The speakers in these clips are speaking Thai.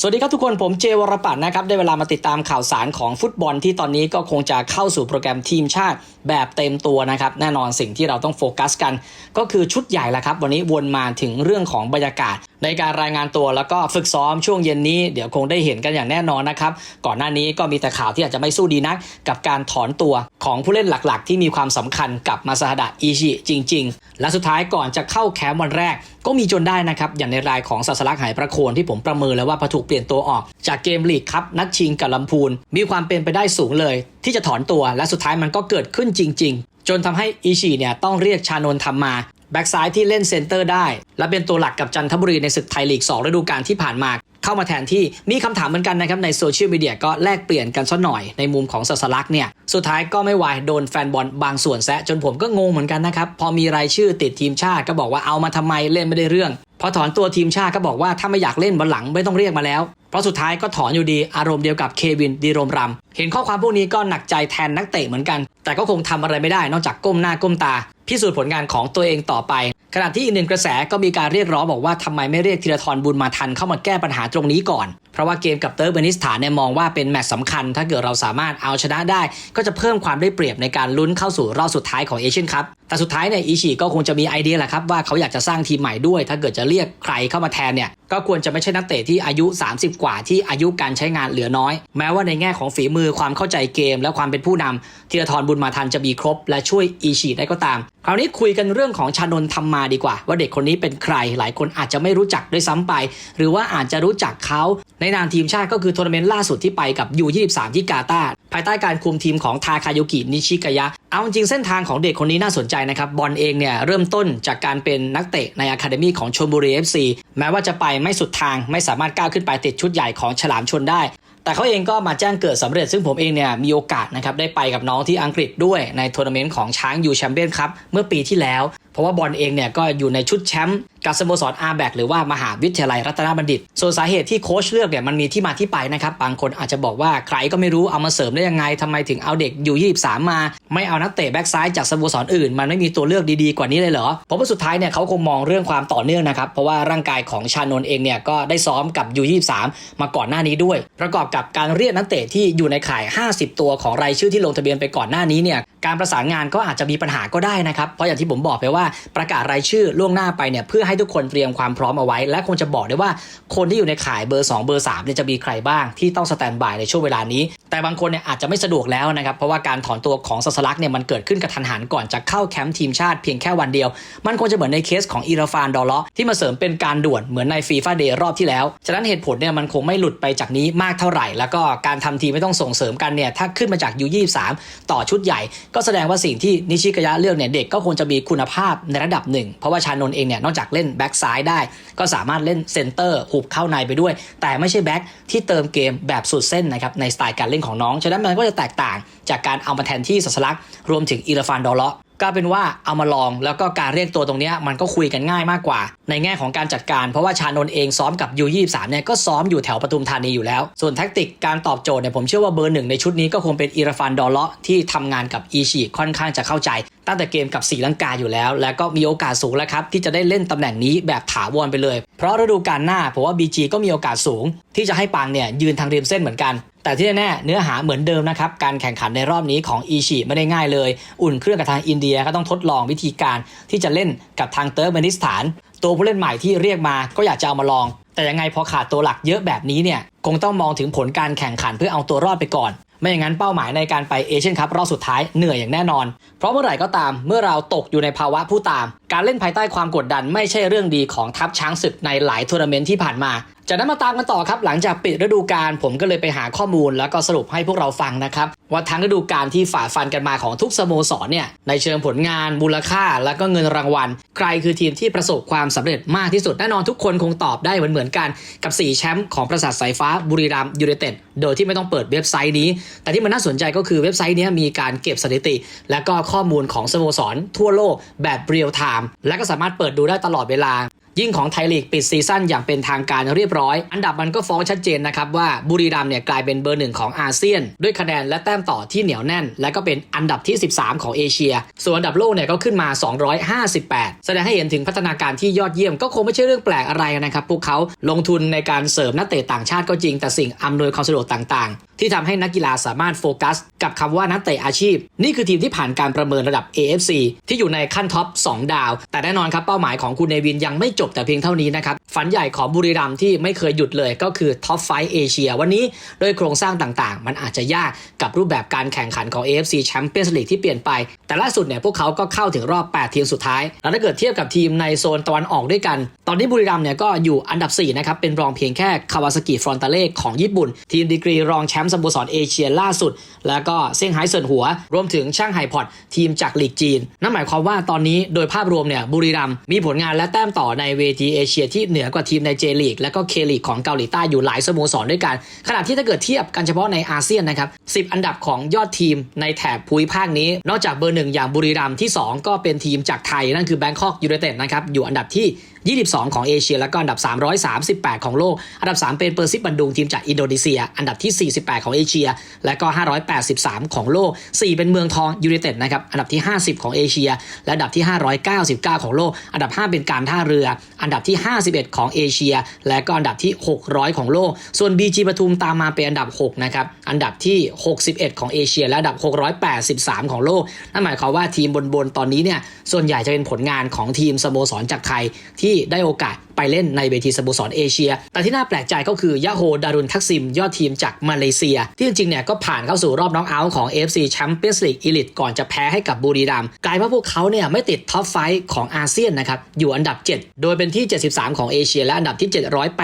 สวัสดีครับทุกคนผมเจวรปัตนนะครับ ได้เวลามาติดตามข่าวสารของฟุตบอลที่ตอนนี้ก็คงจะเข้าสู่โปรแกรมทีมชาติแบบเต็มตัวนะครับ แน่นอนสิ่งที่เราต้องโฟกัสกัน ก็คือชุดใหญ่ละครับ วันนี้วนมาถึงเรื่องของบรรยากาศ ในการรายงานตัวแล้วก็ฝึกซ้อมช่วงเย็นนี้เดี๋ยวคงได้เห็นกันอย่างแน่นอนนะครับ ก่อนหน้านี้ก็มีแต่ข่าวที่อาจจะไม่สู้ดีนัก กับการถอนตัวของผู้เล่นหลักๆ ที่มีความสำคัญกับมาซาฮดะอิชิจริง ๆ และสุดท้ายก่อนจะเข้าแคมป์วันแรก ก็มีจนได้นะครับ อย่างในรายของศาสลักหายประโคนที่ผมประเมินแล้วว่าพอถูกเปลี่ยนตัวออก จากเกมลีกครับนัดชิงกับลำพูน มีความเป็นไปได้สูงเลย ที่จะถอนตัวและสุดท้ายมันก็เกิดขึ้นจริง ๆ จนทำให้อิชิเนี่ยต้องเรียกชานนท์ทำมาแบ็กซ้ายที่เล่นเซนเตอร์ได้ และเป็นตัวหลักกับจันทบุรีในศึกไทยลีก 2 ฤดูกาลที่ผ่านมา เข้ามาแทนที่มีคำถามเหมือนกันนะครับในโซเชียลมีเดียก็แลกเปลี่ยนกันซะหน่อยในมุมของสัสลักเนี่ยสุดท้ายก็ไม่ไหวโดนแฟนบอลบางส่วนแซะจนผมก็งงเหมือนกันนะครับพอมีรายชื่อติดทีมชาติก็บอกว่าเอามาทำไมเล่นไม่ได้เรื่องพอถอนตัวทีมชาติก็บอกว่าถ้าไม่อยากเล่นวันหลังไม่ต้องเรียกมาแล้ว เพราะสุดท้ายก็ถอนอยู่ดีอารมณ์เดียวกับเควินดีโรมรำเห็นข้อความพวกนี้ก็หนักใจแทนนักเตะเหมือนกัน แต่ก็คงทำอะไรไม่ได้นอกจากก้มหน้าก้มตาพิสูจน์ผลงานของตัวเองต่อไป ขณะที่อีกหนึ่งกระแสก็มีการเรียกร้องบอกว่าทำไมไม่เรียกธีรทรบุญมาทันเข้ามาแก้ปัญหาตรงนี้ก่อน เพราะว่าเกมกับเติร์กเบนิสถานเนี่ยมองว่าเป็นแมตช์สำคัญ ถ้าเกิดเราสามารถเอาชนะได้ ก็จะเพิ่มความได้เปรียบในการลุ้นเข้าสู่รอบสุดท้ายของเอเชียนคัพแต่สุดท้ายเนี่ยอิชิก็คงจะมีไอเดียแหละครับว่าเขาอยากจะสร้างทีมใหม่ด้วย ถ้าเกิดจะเรียกใครเข้ามาแทนเนี่ยก็ควรจะไม่ใช่นักเตะที่อายุ 30 กว่าที่อายุการใช้งานเหลือน้อย แม้ว่าในแง่ของฝีมือความเข้าใจเกม และความเป็นผู้นำธีรทรบุญมาทันจะมีครบ และช่วยอิชิได้ก็ตาม คราวนี้คุยกันเรื่องของชานนท์ทำมาดีกว่า ว่าเด็กคนนี้เป็นใครหลายคนอาจจะไม่รู้จักด้วยซ้ำไป หรือว่าอาจจะรู้จักเขาในนามทีมชาติก็คือทัวร์นาเมนต์ล่าสุดที่ไปกับยู23ที่กาตาร์ภายใต้การคุมทีมของทาคายุกินิชิกายะเอาจริงเส้นทางของเด็กคนนี้น่าสนใจนะครับบอลเองเนี่ยเริ่มต้นจากการเป็นนักเตะในอะคาเดมีของชลบุรี FC แม้ว่าจะไปไม่สุดทางไม่สามารถก้าวขึ้นไปติดชุดใหญ่ของฉลามชนได้ แต่เขาเองก็มาแจ้งเกิดสำเร็จ ซึ่งผมเองเนี่ยมีโอกาสนะครับได้ไปกับน้องที่อังกฤษด้วยในทัวร์นาเมนต์ของช้างยูแชมเปี้ยนครับเมื่อปีที่แล้ว เพราะว่าบอลเองเนี่ยก็อยู่ในชุดแชมป์กับสโมสรอาแบกหรือว่ามหาวิทยาลัยรัตนบัณฑิต ส่วนสาเหตุที่โค้ชเลือกเนี่ยมันมีที่มาที่ไปนะครับ บางคนอาจจะบอกว่าใครก็ไม่รู้เอามาเสริมได้ยังไงทำไมถึงเอาเด็กอยู่23มา ไม่เอานักเตะแบ็กซ้ายจากสโมสรอื่น มันไม่มีตัวเลือกดีๆกว่านี้เลยเหรอผมว่าสุดท้ายเนี่ยเขาคงมองเรื่องความต่อเนื่องนะครับ เพราะว่าร่างกายของชานนท์เองเนี่ยก็ได้ซ้อมกับยู23มาก่อนหน้านี้ด้วย ประกอบกับการเรียกนักเตะที่อยู่ในข่าย 50 ตัวของรายชื่อที่ลงทะเบียนไปก่อนหน้านี้เนี่ยการประสานงานก็อาจจะมีปัญหาก็ได้นะครับ เพราะอย่างที่ผมบอกไปว่าประกาศรายชื่อล่วงหน้าไปเนี่ยเพื่อให้ทุกคนเตรียมความพร้อมเอาไว้ และคงจะบอกได้ว่าคนที่อยู่ในข่ายเบอร์ 2 เบอร์3เนี่ยจะมีใครบ้างที่ต้องสแตนบายในช่วงเวลานี้ แต่บางคนเนี่ยอาจจะไม่สะดวกแล้วนะครับเพราะว่าการถอนตัวของสัสลักเนี่ยมันเกิดขึ้นกระทันหันก่อนจะเข้าแคมป์ทีมชาติเพียงแค่วันเดียว มันคงจะเหมือนในเคสของอีราฟานดอลเลาะที่มาเสริมเป็นการด่วนเหมือนในฟีฟ่าเดย์รอบที่แล้วฉะนั้นเหตุผลเนี่ยมันคงไม่หลุดไปจากนี้มากเท่าไหร่ แล้วก็การทำทีไม่ต้องส่งเสริมกันเนี่ยถ้าขึ้นมาจากยู23ต่อชุดใหญ่ก็แสดงว่าสิ่งที่นิชิกายะเลือกเนี่ยเด็กก็ควรจะมีคุณภาพในระดับหนึ่ง เพราะว่าชานนท์เองเนี่ยนอกจากเล่นแบ็กซ้ายได้ ก็สามารถเล่นเซนเตอร์หุบเข้าในไปด้วย แต่ไม่ใช่แบ็กที่เติมเกมแบบสุดเส้นนะครับในสไตล์การเล่นของน้อง ฉะนั้นมันก็จะแตกต่างจากการเอามาแทนที่สัสลักรวมถึงอีราฟานดอลเลาะ ก็เป็นว่าเอามาลองแล้วก็การเรียกตัวตรงนี้มันก็คุยกันง่ายมากกว่า ในแง่ของการจัดการ เพราะว่าชานนท์เองซ้อมกับยูยี่สามเนี่ยก็ซ้อมอยู่แถวปทุมธานีอยู่แล้ว ส่วนแท็กติกการตอบโจทย์เนี่ยผมเชื่อว่าเบอร์หนึ่งในชุดนี้ก็คงเป็นอีราฟานดอลเลาะที่ทำงานกับอีชีค่อนข้างจะเข้าใจ ตั้งแต่เกมกับศรีลังกาอยู่แล้ว แล้วก็มีโอกาสสูงแล้วครับ ที่จะได้เล่นตำแหน่งนี้แบบถาวรไปเลย เพราะฤดูกาลหน้าผมว่า BG ก็มีโอกาสสูง ที่จะให้ปางเนี่ยยืนทางริมเส้นเหมือนกัน แต่ที่แน่เนื้อหาเหมือนเดิมนะครับ การแข่งขันในรอบนี้ของอีชีไม่ได้ง่ายเลย อุ่นเครื่องกับทางอินเดียก็ต้องทดลองวิธีการที่จะเล่นกับทางเติร์กเมนิสถาน ตัวผู้เล่นใหม่ที่เรียกมาก็อยากจะเอามาลอง แต่ยังไงพอขาดตัวหลักเยอะแบบนี้เนี่ยคงต้องมองถึงผลการแข่งขันเพื่อเอาตัวรอดไปก่อน ไม่อย่างนั้นเป้าหมายในการไปเอเชียนคัพรอบสุดท้ายเหนื่อยอย่างแน่นอน เพราะเมื่อไหร่ก็ตามเมื่อเราตกอยู่ในภาวะผู้ตาม การเล่นภายใต้ความกดดันไม่ใช่เรื่องดีของทัพช้างศึกในหลายทัวร์นาเมนต์ที่ผ่านมา จากนั้นมาตามกันต่อครับหลังจากปิดฤดูกาลผมก็เลยไปหาข้อมูลแล้วก็สรุปให้พวกเราฟังนะครับว่าทั้งฤดูกาลที่ฝ่าฟันกันมาของทุกสโมสรเนี่ยในเชิงผลงานมูลค่า แล้วก็เงินรางวัล ใครคือทีมที่ประสบความสำเร็จมากที่สุดแน่นอนทุกคนคงตอบได้เหมือนเหมือนกันกับ 4 แชมป์ของประสาทสายฟ้าบุรีรัมยูไนเต็ดโดยที่ไม่ต้องเปิดเว็บไซต์นี้ แต่ที่มันน่าสนใจก็คือเว็บไซต์นี้มีการเก็บสถิติ และก็ข้อมูลของสโมสรทั่วโลกแบบเรียลไทม์และก็สามารถเปิดดูได้ตลอดเวลา ยิ่งของไทยลีกปิดซีซั่นอย่างเป็นทางการเรียบร้อย อันดับมันก็ฟ้องชัดเจนนะครับว่าบุรีรัมย์เนี่ยกลายเป็นเบอร์หนึ่งของอาเซียน ด้วยคะแนนและแต้มต่อที่เหนียวแน่น และก็เป็นอันดับที่ 13 ของเอเชีย ส่วนอันดับโลกเนี่ยก็ขึ้นมา 258 แสดงให้เห็นถึงพัฒนาการที่ยอดเยี่ยมก็คงไม่ใช่เรื่องแปลกอะไรนะครับพวกเขาลงทุนในการเสริมนักเตะต่างชาติก็จริง แต่สิ่งอำนวยความสะดวกต่างๆ ที่ทำให้นักกีฬาสามารถโฟกัส กับคำว่านักเตะอาชีพ นี่คือทีมที่ผ่านการประเมินระดับ AFC ที่อยู่ในขั้นท็อป2ดาว แต่แน่นอนครับเป้าหมายของคุณเนวินยังไม่จบแต่เพียงเท่านี้นะครับฝันใหญ่ของบุรีรัมที่ไม่เคยหยุดเลยก็คือท็อปไฟเอเชียวันนี้โดยโครงสร้างต่างๆ มันอาจจะยากกับรูปแบบการแข่งขันของ AFC Champions League ที่เปลี่ยนไป แต่ล่าสุดเนี่ยพวกเขาก็เข้าถึงรอบ 8 ทีมสุดท้าย แล้วถ้าเกิดเทียบกับทีมในโซนตะวันออกด้วยกัน ตอนนี้บุรีรัมเนี่ยก็อยู่อันดับ 4 นะครับ เป็นรองเพียงแค่คาวาซากิฟรอนตาเล่ของญี่ปุ่น ทีมดีกรีรองแชมป์สโมสรเอเชียล่าสุด แล้วก็เซี่ยงไฮ้เซินหัว รวมถึงช่างไฮพอดทีมจากลีกจีน นั่นหมายความว่าตอนนี้โดยภาพรวมเนี่ยบุรีรัมมีผลงานและแต้มต่อในเวทีเอเชียที่เหนือกว่าทีมในเจลีกและก็เคลีกของเกาหลีใต้อยู่หลายสโมสรด้วยกัน ขณะที่ถ้าเกิดเทียบกันเฉพาะในอาเซียนนะครับ 10 อันดับของยอดทีมในแถบภูมิภาคนี้ นอกจากเบอร์หนึ่งอย่างบุรีรัมย์ที่ 2 ก็เป็นทีมจากไทยนั่นคือแบงคอกยูไนเต็ดนะครับอยู่อันดับที่ 22 ของเอเชีย แล้วก็อันดับ 338 ของโลก อันดับ 3 เป็นเปอร์ซิบันดุงทีมจากอินโดนีเซีย อันดับที่ 48 ของเอเชีย และก็ 583 ของโลก 4 เป็นเมืองทองยูไนเต็ดนะครับ อันดับที่ 50 ของเอเชีย และอันดับที่ 599 ของโลก อันดับ 5 เป็นการท่าเรือ อันดับที่ 51 ของเอเชีย และก็อันดับที่ 600 ของโลก ส่วน BG ปทุมตามมาเป็นอันดับ 6 นะครับ อันดับที่ 61 ของเอเชีย และอันดับ 683 ของโลก นั่นหมายความว่าทีมบนๆ ตอนนี้เนี่ย ส่วนใหญ่จะเป็นผลงานของทีมสโมสรจากไทยที่ได้โอกาส ไปเล่นในเวทีสโมสรเอเชีย แต่ที่น่าแปลกใจก็คือยะโฮดารุนทักซิม ยอดทีมจากมาเลเซีย ที่จริงๆเนี่ยก็ผ่านเข้าสู่รอบน็อกเอาท์ของ AFC Champions League Elite ก่อนจะแพ้ให้กับบุรีรัมย์กลายว่าพวกเขาเนี่ยไม่ติดท็อปไฟของอาเซียนนะครับอยู่อันดับ 7 โดยเป็นที่ 73 ของเอเชีย และอันดับที่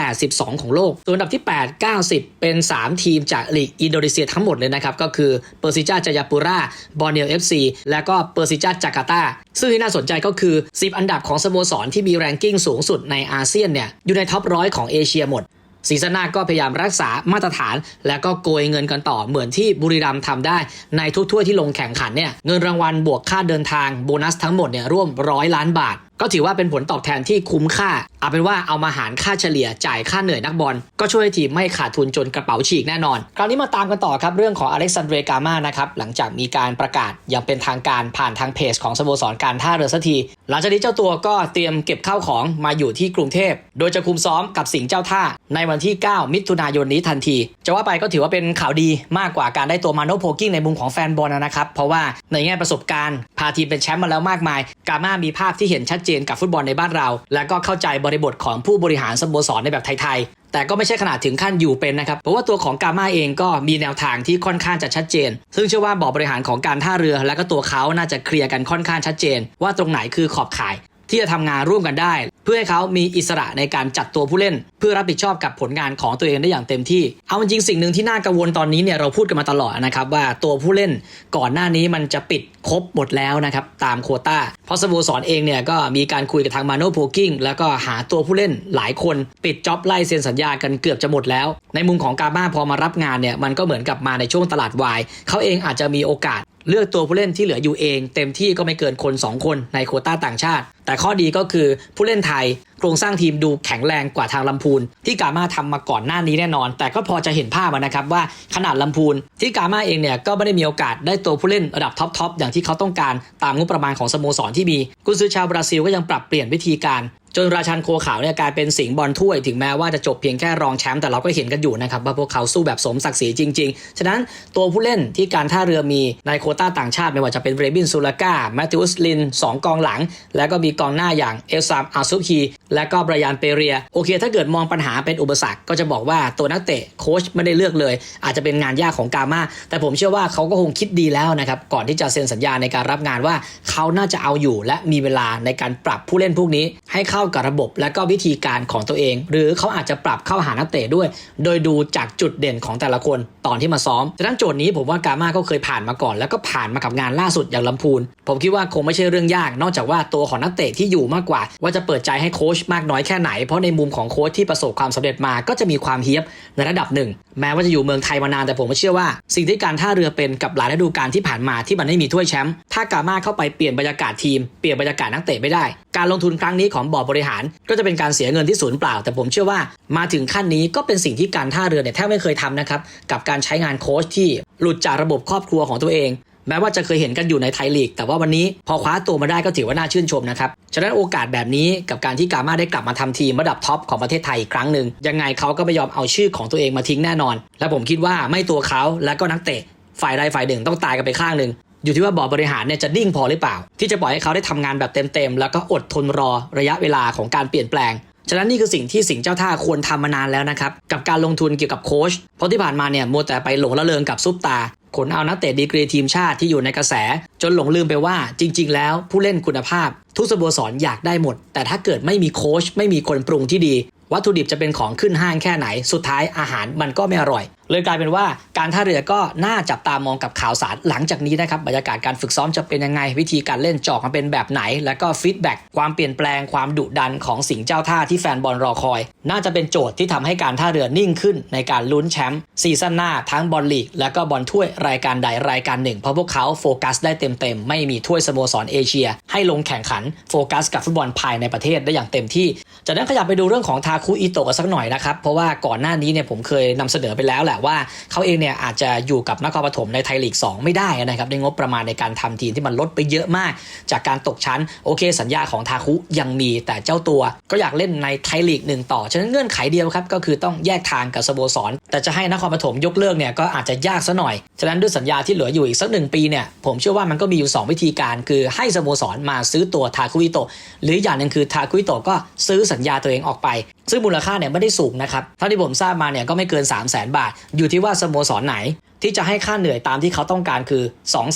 782 ของโลกส่วนอันดับที่ 8 90 เป็น 3 ทีมจากลีกอินโดนีเซียทั้งหมดเลยนะครับก็คือเปอร์ซิจ้าจายาปุระบอร์เนลเอฟซีและก็เปอร์ซิจ้าจาการ์ตาซึ่งที่น่าสนใจก็คือ 10 อันดับของสโมสรที่มีแรงกิ้งสูงสุดในอาเซียนเนี่ยอยู่ในท็อปร้อยของเอเชียหมดซีซั่นหน้าก็พยายามรักษามาตรฐาน และก็โกยเงินกันต่อเหมือนที่บุรีรัมย์ทำได้ ในทุกถ้วยที่ลงแข่งขันเนี่ยเงินรางวัลบวกค่าเดินทางโบนัสทั้งหมดเนี่ยร่วมร้อยล้านบาทก็ถือว่าเป็นผลตอบแทนที่คุ้มค่า เอาเป็นว่าเอามาหารค่าเฉลี่ยจ่ายค่าเหนื่อยนักบอล ก็ช่วยทีมไม่ขาดทุนจนกระเป๋าฉีกแน่นอน คราวนี้มาตามกันต่อครับเรื่องของอเล็กซานเดรกามานะครับหลังจากมีการประกาศอย่างเป็นทางการผ่านทางเพจของสโมสรการท่าเรือสักที หลังจากนี้เจ้าตัวก็เตรียมเก็บข้าวของมาอยู่ที่กรุงเทพ โดยจะคุมซ้อมกับสิงห์เจ้าท่า ในวันที่ 9 มิถุนายนนี้ทันที จะว่าไปก็ถือว่าเป็นข่าวดีมากกว่าการได้ตัวมาโนโพกิ้งในมุมของแฟนบอลนะครับเพราะว่าในแง่ประสบการณ์พาทีมเป็นแชมป์มาแล้วมากมาย กาม่ามีภาพที่เห็นชัดเจนกับฟุตบอลในบ้านเรา และก็เข้าใจบริบทของผู้บริหารสโมสรในแบบไทยๆ แต่ก็ไม่ใช่ขนาดถึงขั้นอยู่เป็นนะครับ เพราะว่าตัวของกาม่าเองก็มีแนวทางที่ค่อนข้างจะชัดเจน ซึ่งเชื่อว่าบอร์ดบริหารของการท่าเรือ และก็ตัวเขาน่าจะเคลียร์กันค่อนข้างชัดเจน ว่าตรงไหนคือขอบข่าย ที่จะทำงานร่วมกันได้ เพื่อให้เขามีอิสระในการจัดตัวผู้เล่น เพื่อรับผิดชอบกับผลงานของตัวเองได้อย่างเต็มที่ เอาจริงสิ่งหนึ่งที่น่ากังวลตอนนี้เนี่ยเราพูดกันมาตลอดนะครับว่าตัวผู้เล่นก่อนหน้านี้มันจะปิดครบหมดแล้วนะครับตามโควต้าเพราะสโมสรเองเนี่ยก็มีการคุยกับทางมาโนโพกิ้งแล้วก็หาตัวผู้เล่นหลายคน ปิดจ็อบไล่เซ็นสัญญากันเกือบจะหมดแล้ว ในมุมของกาบ้าพอมารับงานเนี่ยมันก็เหมือนกับมาในช่วงตลาดวายเขาเองอาจจะมีโอกาส เลือกตัวผู้เล่นที่เหลืออยู่เอง เต็มที่ก็ไม่เกินคน 2 คนในโคต้าต่างชาติ แต่ข้อดีก็คือผู้เล่นไทย โครงสร้างทีมดูแข็งแรงกว่าทางลำพูน ที่กามาทำมาก่อนหน้านี้แน่นอน แต่ก็พอจะเห็นภาพนะครับว่าขนาดลำพูน ที่กามาเองเนี่ยก็ไม่ได้มีโอกาสได้ตัวผู้เล่นระดับท็อปทอปอย่างที่เขาต้องการตามงบประมาณของสโมสรที่มีกุนซือชาวบราซิลก็ยังปรับเปลี่ยนวิธีการ จนราชันโคขาวเนี่ยกลายเป็นสิงห์บอลถ้วยถึงแม้ว่าจะจบเพียงแค่รองแชมป์แต่เราก็เห็นกันอยู่นะครับว่าพวกเขาสู้แบบสมศักดิ์ศรีจริง ๆ ฉะนั้นตัวผู้เล่นที่การท่าเรือมีในโคต้าต่างชาติไม่ว่าจะเป็นเรบินซูลาก้าแมตติอุสลินสองกองหลัง แล้วก็มีกองหน้าอย่างเอลซามอาซุคีและก็บรยานเปเรีย โอเค ถ้าเกิดมองปัญหาเป็นอุปสรรคก็จะบอกว่าตัวนักเตะโค้ชไม่ได้เลือกเลย อาจจะเป็นงานยากของกามาแต่ผมเชื่อว่าเขาก็คงคิดดีแล้วนะครับก่อนที่จะเซ็นสัญญาในการรับงานว่าเขาน่าจะเอาอยู่ และมีเวลาในการปรับผู้เล่นพวกนี้ให้เข้ากับระบบ และก็วิธีการของตัวเอง หรือเขาอาจจะปรับเข้าหานักเตะด้วย โดยดูจากจุดเด่นของแต่ละคนตอนที่มาซ้อมฉะนั้นโจทย์นี้ผมว่ากามาก็เคยผ่านมาก่อน แล้วก็ผ่านมากับงานล่าสุดอย่างลำพูน ผมคิดว่าคงไม่ใช่เรื่องยาก นอกจากว่าตัวของนักเตะที่อยู่มากกว่า ว่าจะเปิดใจให้โค้ชมากน้อยแค่ไหน เพราะในมุมของโค้ชที่ประสบความสำเร็จมาก็จะมีความเฮียบในระดับหนึ่ง แม้ว่าจะอยู่เมืองไทยมานานแต่ผมเชื่อว่า สิ่งที่การท่าเรือเป็นกับหลายฤดูกาลที่ผ่านมาที่มันไม่มีถ้วยแชมป์ถ้ากามาเข้าไปเปลี่ยนบรรยากาศทีมเปลี่ยนบรรยากาศนักเตะไม่ได้ การลงทุนครั้งนี้ของบอร์ดบริหาร ก็จะเป็นการเสียเงินที่ศูนย์เปล่า แต่ผมเชื่อว่ามาถึงขั้นนี้ก็เป็นสิ่งที่การท่าเรือเนี่ยแทบไม่เคยทำนะครับกับการใช้งานโค้ชที่หลุดจากระบบครอบครัวของตัวเอง แม้ว่าจะเคยเห็นกันอยู่ในไทยลีก แต่ว่าวันนี้พอคว้าตัวมาได้ก็ถือว่าน่าชื่นชมนะครับฉะนั้นโอกาสแบบนี้กับการที่กามาได้กลับมาทำทีมระดับท็อปของประเทศไทยอีกครั้งหนึ่งยังไงเขาก็ไม่ยอมเอาชื่อของตัวเองมาทิ้งแน่นอน และผมคิดว่าไม่ตัวเขาและก็นักเตะฝ่ายใดฝ่ายหนึ่งต้องตายกันไปข้างหนึ่ง อยู่ที่ว่าบอร์ดบริหารเนี่ยจะนิ่งพอหรือเปล่า ที่จะปล่อยให้เขาได้ทำงานแบบเต็มๆ แล้วก็อดทนรอระยะเวลาของการเปลี่ยนแปลง ฉะนั้นนี่คือสิ่งที่สิงเจ้าท่าควรทำมานานแล้วนะครับ กับการลงทุนเกี่ยวกับโค้ชเพราะที่ผ่านมาเนี่ยมัวแต่ไปหลงละเลงกับซุปตาขนเอานักเตะดีกรีทีมชาติที่อยู่ในกระแส จนหลงลืมไปว่าจริง ๆ แล้วผู้เล่นคุณภาพ ทุกสโมสรอยากได้หมด แต่ถ้าเกิดไม่มีโค้ชไม่มีคนปรุงที่ดี วัตถุดิบจะเป็นของขึ้นห้างแค่ไหน สุดท้ายอาหารมันก็ไม่อร่อย เลยกลายเป็นว่าการท่าเรือก็น่าจับตามองกับข่าวสารหลังจากนี้นะครับบรรยากาศการฝึกซ้อมจะเป็นยังไงวิธีการเล่นจอกมันเป็นแบบไหน แล้วก็ฟีดแบ็กความเปลี่ยนแปลงความดุดันของสิงห์เจ้าท่าที่แฟนบอลรอคอย น่าจะเป็นโจทย์ที่ทำให้การท่าเรือนิ่งขึ้น ในการลุ้นแชมป์ซีซั่นหน้าทั้งบอลลีก และก็บอลถ้วยรายการใดรายการหนึ่งเพราะพวกเขาโฟกัสได้เต็มๆไม่มีถ้วยสโมสรเอเชีย ให้ลงแข่งขันโฟกัสกับฟุตบอลภายในประเทศได้อย่างเต็มที่จากนั้นขยับไปดูเรื่องของทาคุอิโตะสักหน่อยนะครับเพราะว่าก่อนหน้านี้เนี่ยผมเคยนำเสนอไปแล้วแหละว่าเขาเองเนี่ยอาจจะอยู่กับนครปฐมในไทยลีก 2 ไม่ได้นะครับในงบประมาณในการทำทีมที่มันลดไปเยอะมาก จากการตกชั้นโอเค สัญญาของทาคุยังมีแต่เจ้าตัว ก็อยากเล่นในไทยลีกหนึ่งต่อฉะนั้นเงื่อนไขเดียวครับก็คือต้องแยกทางกับสโมสร แต่จะให้นครปฐมยกเลิกเนี่ยก็อาจจะยากซะหน่อยฉะนั้นด้วยสัญญาที่เหลืออยู่อีกสักหนึ่งปีเนี่ยผมเชื่อว่ามันก็มีอยู่ 2 วิธีการ คือให้สโมสรมาซื้อตัวทาคุอิโตหรืออย่างหนึ่งคือทาคุอิโตก็ซื้อสัญญาตัวเองออกไปซึ่งมูลค่าเนี่ยไม่ได้สูงนะครับเท่าที่ผมทราบมาเนี่ยก็ไม่เกิน 3 0 0 0 0นบาท อยู่ที่ว่าสโมสรไหน ที่จะให้ค่าเหนื่อยตามที่เขาต้องการคือ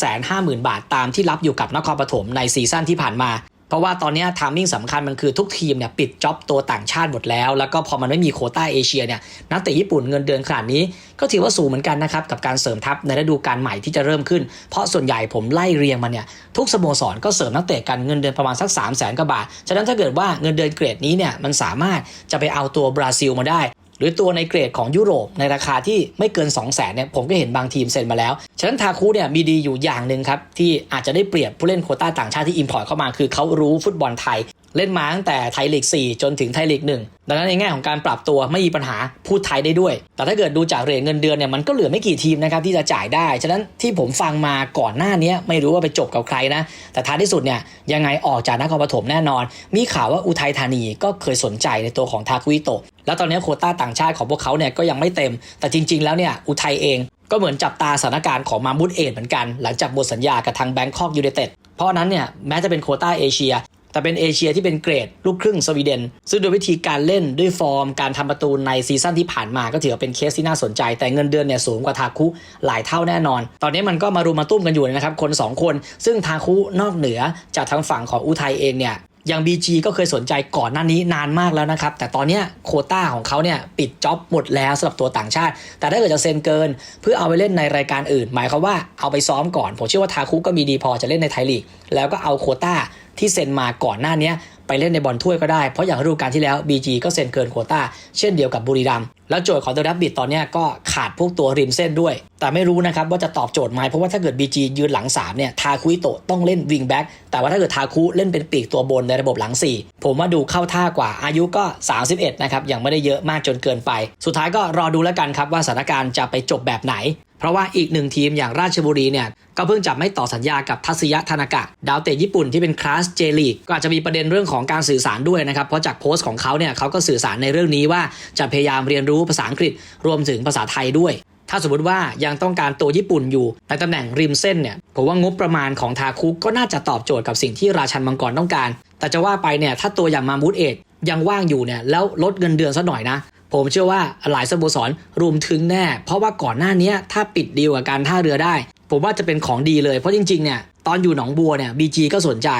250,000 บาท ตามที่รับอยู่กับนครปฐมในซีซั่นที่ผ่านมา เพราะว่าตอนนี้ทามมิ่งสำคัญมันคือทุกทีมเนี่ยปิดจ็อบตัวต่างชาติหมดแล้ว แล้วก็พอมันไม่มีโคต้าเอเชียเนี่ยนักเตะญี่ปุ่นเงินเดือนขนาดนี้ ก็ถือว่าสูงเหมือนกันนะครับ กับการเสริมทัพในฤดูกาลใหม่ที่จะเริ่มขึ้น เพราะส่วนใหญ่ผมไล่เรียงมาเนี่ยทุกสโมสรก็เสริมนักเตะกันเงินเดือนประมาณสัก3 0 0 0 0 0กว่าบาท ฉะนั้นถ้าเกิดว่าเงินเดือนเกรดนี้เนี่ยมันสามารถจะไปเอาตัวบราซิลมาได้ หรือตัวในเกรดของยุโรปในราคาที่ไม่เกิน 2 0 0แสนเนี่ยผมก็เห็นบางทีมเซ็นมาแล้ว ฉะนั้นทาคูเนี่ยมีดีอยู่อย่างหนึ่งครับ ที่อาจจะได้เปรียบผู้เล่นโคต้าต่างชาติที่อิมพอร์ตเข้ามาคือเขารู้ฟุตบอลไทยเล่นมาตั้งแต่ไทยลีก 4 จนถึงไทยลีก 1 ดังนั้นในแง่ของการปรับตัวไม่มีปัญหาพูดไทยได้ด้วย แต่ถ้าเกิดดูจากเรทเงินเดือนเนี่ยมันก็เหลือไม่กี่ทีมนะครับที่จะจ่ายได้ ฉะนั้นที่ผมฟังมาก่อนหน้านี้ไม่รู้ว่าไปจบกับใครนะ แต่ท้ายที่สุดเนี่ยยังไงออกจากนครปฐมแน่นอน มีข่าวว่าอุทัยธานีก็เคยสนใจในตัวของทาคุอิโตะ แล้วตอนนี้โคต้าต่างชาติของพวกเขาเนี่ยก็ยังไม่เต็ม แต่จริง ๆ แล้วเนี่ยอุทัยเองก็เหมือนจับตาสถานการณ์ของมามุดเอดเหมือนกัน หลังจากหมดสัญญากับทางแบงคอกยูไนเต็ดเพราะนั้นเนี่ยแม้จะเป็นโคต้าเอเชีย แต่เป็นเอเชียที่เป็นเกรดลูกครึ่งสวีเดน ซึ่งโดยวิธีการเล่นด้วยฟอร์ม การทำประตูในซีซั่นที่ผ่านมาก็ถือว่าเป็นเคสที่น่าสนใจ แต่เงินเดือนเนี่ยสูงกว่าทาคุหลายเท่าแน่นอน ตอนนี้มันก็มารุมมาตุ้มกันอยู่นะครับคน 2 คน ซึ่งทาคุนอกเหนือจากทางฝั่งของอุทัยเองเนี่ย อย่าง BG ก็เคยสนใจก่อนหน้านี้นานมากแล้วนะครับ แต่ตอนนี้โคต้าของเขาเนี่ยปิดจ็อบหมดแล้วสำหรับตัวต่างชาติ แต่ถ้าเกิดจะเซ็นเกิน เพื่อเอาไปเล่นในรายการอื่น หมายความว่าเอาไปซ้อมก่อน ผมเชื่อว่าทาคุก็มีดีพอจะเล่นในไทยลีก แล้วก็เอาโคต้าที่เซ็นมาก่อนหน้านี้ ไปเล่นในบอลถ้วยก็ได้ เพราะอย่างฤดูกาลที่แล้ว BG ก็เซ็นเกินโควตาเช่นเดียวกับบุรีรัมย์แล้วโจทย์ของเดอะดับบิทตอนนี้ก็ขาดพวกตัวริมเส้นด้วย แต่ไม่รู้นะครับว่าจะตอบโจทย์ไหมเพราะว่าถ้าเกิด BG ยืนหลัง3เนี่ยทาคุอิโตต้องเล่นวิงแบ็กแต่ว่าถ้าเกิดทาคุเล่นเป็นปีกตัวบนในระบบหลัง 4 ผมว่าดูเข้าท่ากว่าอายุก็ 31 นะครับยังไม่ได้เยอะมากจนเกินไป สุดท้ายก็รอดูแล้วกันครับว่าสถานการณ์จะไปจบแบบไหน เพราะว่าอีกหนึ่งทีมอย่างราชบุรีเนี่ยก็เพิ่งจะไม่ต่อสัญญากับทัศยะธนากะ ดาวเตะญี่ปุ่นที่เป็นคลาสเจลีกก็อาจจะมีประเด็นเรื่องของการสื่อสารด้วยนะครับ เพราะจากโพสต์ของเขาเนี่ยเขาก็สื่อสารในเรื่องนี้ว่าจะพยายามเรียนรู้ภาษาอังกฤษรวมถึงภาษาไทยด้วย ถ้าสมมติว่ายังต้องการตัวญี่ปุ่นอยู่ ในตำแหน่งริมเส้นเนี่ยผมว่างบประมาณของทาคุก็น่าจะตอบโจทย์กับสิ่งที่ราชันมังกรต้องการ แต่จะว่าไปเนี่ยถ้าตัวอย่างมามูดเอทยังว่างอยู่เนี่ยแล้วลดเงินเดือนซะหน่อยนะ ผมเชื่อว่าหลายสโมสรรวมถึงแน่ เพราะว่าก่อนหน้านี้ถ้าปิดดีลกับการท่าเรือได้ ผมว่าจะเป็นของดีเลยเพราะจริงๆเนี่ยตอนอยู่หนองบัวเนี่ยบีจีก็สนใจ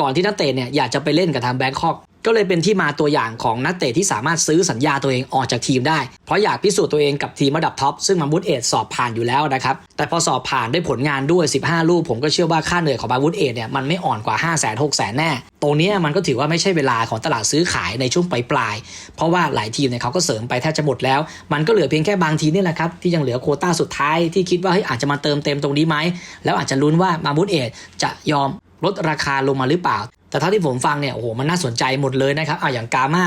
ก่อนที่นักเตะเนี่ยอยากจะไปเล่นกับทางแบงคอก ก็เลยเป็นที่มาตัวอย่างของนักเตะที่สามารถซื้อสัญญาตัวเองออกจากทีมได้ เพราะอยากพิสูจน์ตัวเองกับทีมระดับท็อปซึ่งมาบุตเอทสอบผ่านอยู่แล้วนะครับ แต่พอสอบผ่านได้ผลงานด้วย 15 ลูก ผมก็เชื่อว่าค่าเหนื่อยของมาบุตเอทเนี่ยมันไม่อ่อนกว่า 5 0 0 0 0 0 6 0 0 0แน่ ตรงนี้มันก็ถือว่าไม่ใช่เวลาของตลาดซื้อขายในช่วงปลายๆเพราะว่าหลายทีมเนี่ยเขาก็เสริมไปแทบจะหมดแล้ว มันก็เหลือเพียงแค่บางทีมนี่แหละครับที่ยังเหลือโคต้าสุดท้ายที่คิดว่าเฮ้ยอาจจะมาเติมเต็มตรงนี้ไหมแล้วอาจจะลุ้นว่ามาบุตเอทจะยอมลดราคาลงมาหรือเปล่า แต่เท่าที่ผมฟังเนี่ยโอ้โหมันน่าสนใจหมดเลยนะครับเอาอย่างกามา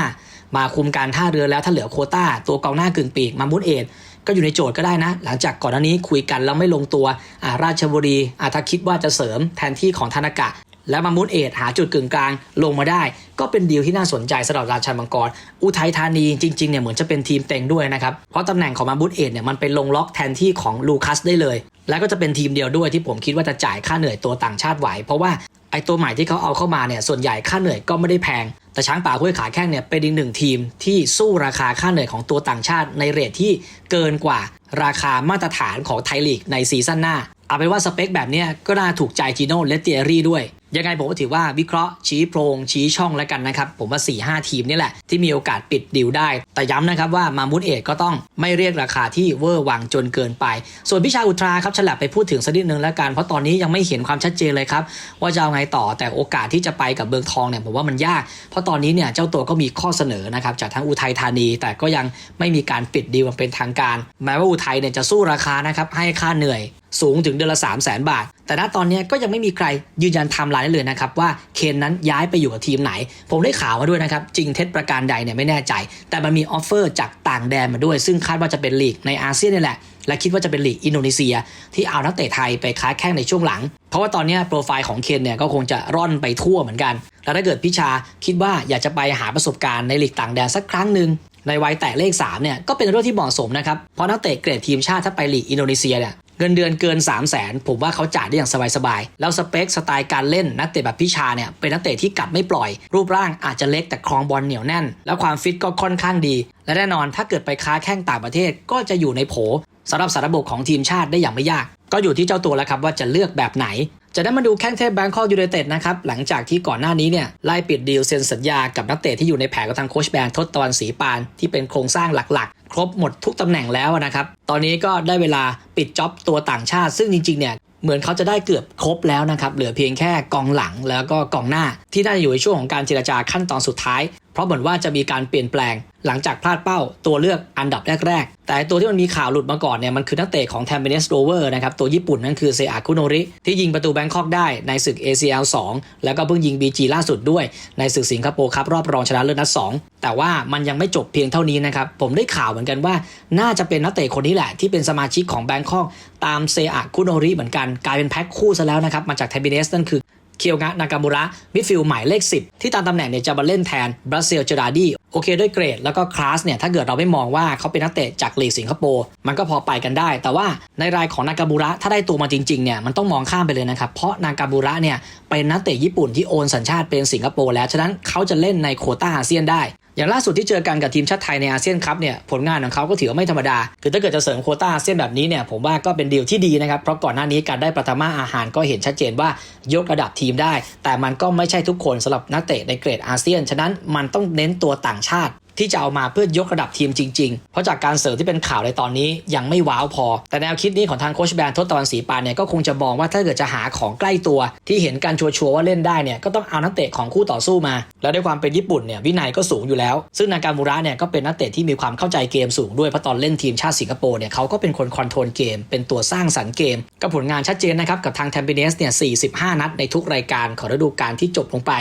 มาคุมการท่าเรือแล้วถ้าเหลือโคต้า ตัวกองหน้ากึ่งปีกมามุดเอดก็อยู่ในโจทย์ก็ได้นะ หลังจากก่อนหน้านี้คุยกันแล้วไม่ลงตัวอาราชบุรีอ่าถ้าคิดว่าจะเสริมแทนที่ของธนากะ แล้วมามุดเอดหาจุดกึ่งกลางลงมาได้ ก็เป็นดีลที่น่าสนใจสำหรับราชันมังกร อุทัยธานีจริงๆเนี่ยเหมือนจะเป็นทีมเต็งด้วยนะครับ เพราะตำแหน่งของมามุดเอดเนี่ยมันเป็นลงล็อกแทนที่ของลูคัสได้เลย แล้วก็จะเป็นทีมเดียวด้วยที่ผมคิดว่าจะจ่ายค่าเหนื่อยตัวต่างชาติไหว เพราะว่าไอ้ตัวใหม่ที่เขาเอาเข้ามาเนี่ยส่วนใหญ่ค่าเหนื่อยก็ไม่ได้แพง แต่ช้างป่าห้วยขาแข้งเนี่ยเป็นอีกหนึ่งทีมที่สู้ราคาค่าเหนื่อยของตัวต่างชาติในเรทที่เกินกว่าราคามาตรฐานของไทยลีกในซีซั่นหน้า เอาเป็นว่าสเปคแบบเนี้ยก็น่าถูกใจจีโน่และเตียรี่ด้วย ยังไงผมก็ถือว่าวิเคราะห์ชี้โพรงชี้ช่องแล้วกันนะครับ ผมว่า4 5ทีมนี่แหละ ที่มีโอกาสปิดดิวได้ แต่ย้ำนะครับว่ามามุดเอกก็ต้องไม่เรียกราคาที่เวอร์วังจนเกินไป ส่วนพิชาอุตราครับฉลับไปพูดถึงสักนิดนึงแล้วกัน เพราะตอนนี้ยังไม่เห็นความชัดเจนเลยครับ ว่าจะเอาไงต่อแต่โอกาสที่จะไปกับเบืองทองเนี่ยผมว่ามันยาก เพราะตอนนี้เนี่ยเจ้าตัวก็มีข้อเสนอนะครับจากทั้งอุทัยธานี แต่ก็ยังไม่มีการปิดดีลมันเป็นทางการ แม้ว่าอุทัยเนี่ยจะสู้ราคานะครับให้ค่าเหนื่อย สูงถึงเดือนละ3 0 0แสนบาท แต่ณตอนนี้ก็ยังไม่มีใครยืนยันไทม์ไลน์ได้เลยนะครับว่าเคนนั้นย้ายไปอยู่กับทีมไหน ผมได้ข่าวมาด้วยนะครับ จริงเท็จประการใดเนี่ยไม่แน่ใจ แต่มันมีออฟเฟอร์จากต่างแดนมาด้วย ซึ่งคาดว่าจะเป็นลีกในอาเซียนนี่แหละ และคิดว่าจะเป็นลีกอินโดนีเซีย ที่เอานักเตะไทยไปค้าแข้งในช่วงหลัง เพราะว่าตอนนี้โปรไฟล์ของเคนเนี่ยก็คงจะร่อนไปทั่วเหมือนกัน แล้วถ้าเกิดพิชาคิดว่าอยากจะไปหาประสบการณ์ในลีกต่างแดนสักครั้งหนึ่งในวัยแตะเลข3เนี่ยก็เป็นเรื่องที่เหมาะสมนะครับ เพราะนักเตะเกรดทีมชาติถ้าไปลีกอินโดนีเซียเนี่ย เงินเดือนเกิน 3 0 0แสนผมว่าเขาจ่ายได้อย่างสบายๆ แล้วสเปคสไตล์การเล่นนักเตะแบบพิชาเนี่ยเป็นนักเตะที่กัดไม่ปล่อย รูปร่างอาจจะเล็กแต่ครองบอลเหนียวแน่น แล้วความฟิตก็ค่อนข้างดี และแน่นอนถ้าเกิดไปค้าแข้งต่างประเทศก็จะอยู่ในโผสำหรับสาระบบของทีมชาติได้อย่างไม่ยาก ก็อยู่ที่เจ้าตัวแล้วครับว่าจะเลือกแบบไหน จะได้มาดูแข้งเทพแบงคอกยูไนเต็ดนะครับหลังจากที่ก่อนหน้านี้เนี่ยไล่ปิดดีลเซ็นสัญญากับนักเตะที่อยู่ในแผนกับทางโคชแบนทศตวรรณศรีปานที่เป็นโครงสร้างหลักๆ ครบหมดทุกตำแหน่งแล้วนะครับตอนนี้ก็ได้เวลาปิดจ็อบตัวต่างชาติ ซึ่งจริงๆเนี่ยเหมือนเขาจะได้เกือบครบแล้วนะครับ เหลือเพียงแค่กองหลังแล้วก็กองหน้า ที่น่าจะอยู่ในช่วงของการเจรจาขั้นตอนสุดท้ายเพราะเหมือนว่าจะมีการเปลี่ยนแปลง หลังจากพลาดเป้าตัวเลือกอันดับแรก ๆ แต่ตัวที่มันมีข่าวหลุดมาก่อนเนี่ยมันคือนักเตะของแทมเปเนสโรเวอร์นะครับ ตัวญี่ปุ่นนั่นคือเซอาคุโนริ ที่ยิงประตูแบงคอกได้ในศึก ACL 2 แล้วก็เพิ่งยิง BG ล่าสุดด้วย ในศึกสิงคโปร์ครับรอบรองชนะเลิศนัด2แต่ว่ามันยังไม่จบเพียงเท่านี้นะครับผมได้ข่าวเหมือนกันว่า น่าจะเป็นนักเตะคนนี้แหละที่เป็นสมาชิกของแบงคอกตามเซอาคุโนริเหมือนกันกลายเป็นแพ็คคู่ซะแล้วนะครับมาจากแทมเปเนสนั่นคือ เคียวงะนากามูระมิดฟิลด์หมายเลข 10 ที่ตามตำแหน่งเนี่ยจะมาเล่นแทนบราซิลเจราดีโอเคด้วยเกรดแล้วก็คลาสเนี่ยถ้าเกิดเราไม่มองว่าเขาเป็นนักเตะจากลีกสิงคโปร์มันก็พอไปกันได้ แต่ว่าในรายของนากามูระถ้าได้ตัวมาจริงๆเนี่ยมันต้องมองข้ามไปเลยนะครับเพราะนากามูระเนี่ยเป็นนักเตะญี่ปุ่นที่โอนสัญชาติเป็นสิงคโปร์แล้วฉะนั้นเขาจะเล่นในโคต้าอาเซียนได้ อย่างล่าสุดที่เจอกันกับทีมชาติไทยในอาเซียนครับเนี่ยผลงานของเขาก็ถือว่าไม่ธรรมดา คือถ้าเกิดจะเสริมโคต้าอาเซียนแบบนี้เนี่ยผมว่าก็เป็นดีลที่ดีนะครับเพราะก่อนหน้านี้การได้ประธมาอาหารก็เห็นชัดเจนว่ายกระดับทีมได้ แต่มันก็ไม่ใช่ทุกคนสำหรับนักเตะในเกรดอาเซียน ฉะนั้นมันต้องเน้นตัวต่างชาติ ที่จะเอามาเพื่อยกระดับทีมจริงๆ เพราะจากการเสริมที่เป็นข่าวในตอนนี้ยังไม่ว้าวพอ แต่แนวคิดนี้ของทางโคชแบนทศตวรรณศรีปานเนี่ยก็คงจะมองว่าถ้าเกิดจะหาของใกล้ตัว ที่เห็นการชัวร์ๆว่าเล่นได้เนี่ยก็ต้องเอานักเตะของคู่ต่อสู้มา แล้วด้วยความเป็นญี่ปุ่นเนี่ยวินัยก็สูงอยู่แล้ว ซึ่งนากามูระเนี่ยก็เป็นนักเตะที่มีความเข้าใจเกมสูงด้วยเพราะตอนเล่นทีมชาติสิงคโปร์เนี่ยเขาก็เป็นคนคอนโทรลเกม เป็นตัวสร้างสรรค์เกมก็ผลงานชัดเจนนะครับกับทางแทมเปเนสเนี่ย45 นัดในทุกรายการของฤดูกาลที่จบลงไป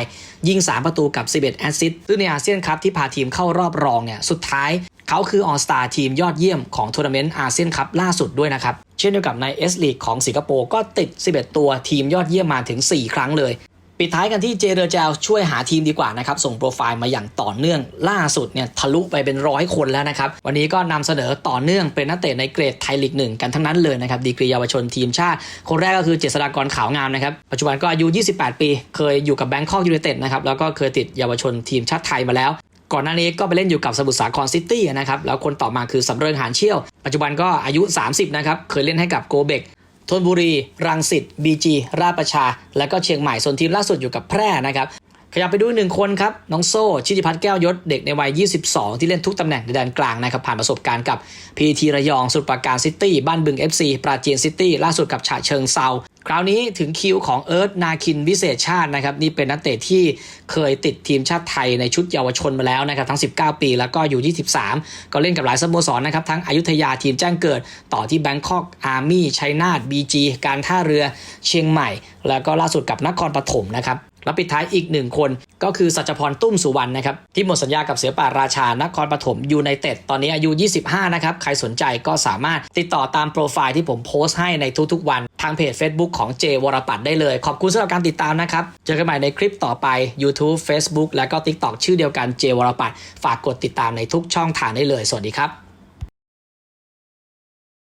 ยิง 3 ประตูกับ 11 แอสซิสต์ซึ่งในอาเซียนคัพที่พาทีมเข้ารอบรองเนี่ยสุดท้ายเขาคือออสตาทีมยอดเยี่ยมของทัวร์นาเมนต์อาเซียนคัพล่าสุดด้วยนะครับ เช่นเดียวกับในเอสลีกของสิงคโปร์ก็ติด 11 ตัวทีมยอดเยี่ยมมาถึง 4 ครั้งเลย ปิดท้ายกันที่เจเรเจลช่วยหาทีมดีกว่านะครับ ส่งโปรไฟล์มาอย่างต่อเนื่องล่าสุดเนี่ยทะลุไปเป็นร้อยคนแล้วนะครับ วันนี้ก็นำเสนอต่อเนื่องเป็นนักเตะในเกรดไทยลีกหนึ่งกันทั้งนั้นเลยนะครับดีกรีเยาวชนทีมชาติ คนแรกก็คือเจษฎากรขาวงามนะครับปัจจุบันก็อายุ 28 ปี เคยอยู่กับแบงคอกยูไนเต็ดนะครับแล้วก็เคยติดเยาวชนทีมชาติไทยมาแล้ว ก่อนหน้านี้ก็ไปเล่นอยู่กับสมุทรสาครซิตี้นะครับแล้วคนต่อมาคือสำเริงหานเชี่ยว ปัจจุบันก็อายุ 30 นะครับ เคยเล่นให้กับโกเบกทนบุรี รังสิตบีจีราชประชา และก็เชียงใหม่ส่วนทีมล่าสุดอยู่กับแพร่นะครับ ขยับไปดูหนึ่งคนครับ น้องโซ่ชิติพัฒน์แก้วยศเด็กในวัย 22 ที่เล่นทุกตำแหน่งในแดนกลางนะครับ ผ่านประสบการณ์กับพีทีระยอง สุดปราการซิตี้ บ้านบึง FC ปราจีนซิตี้ ล่าสุดกับฉะเชิงเซาคราวนี้ถึงคิวของเอิร์ธนาคินวิเศษชาตินะครับ นี่เป็นนักเตะที่เคยติดทีมชาติไทยในชุดเยาวชนมาแล้วนะครับ ทั้ง 19 ปี แล้วก็อยู่ 23 ก็เล่นกับหลายสโมสรนะครับ ทั้งอยุธยาทีมแจ้งเกิด ต่อที่แบงคอกอาร์มี่ชัยนาทบีจีการท่าเรือเชียงใหม่ แล้วก็ล่าสุดกับนครปฐมนะครับ แล้วปิดท้ายอีกหนึ่งคนก็คือสัจพรตุ้มสุวรรณนะครับ ที่หมดสัญญากับเสือป่าราชานครปฐมยูไนเต็ดตอนนี้อายุ 25 นะครับ ใครสนใจก็สามารถติดต่อตามโปรไฟล์ที่ผมโพสต์ให้ในทุกๆ วัน ทางเพจ Facebook ของเจวรปัตได้เลย ขอบคุณสำหรับการติดตามนะครับ เจอกันใหม่ในคลิปต่อไป YouTube Facebook และก็ TikTok ชื่อเดียวกันเจวรปัตฝากกดติดตามในทุกช่องทางได้เลย สวัสดีครับ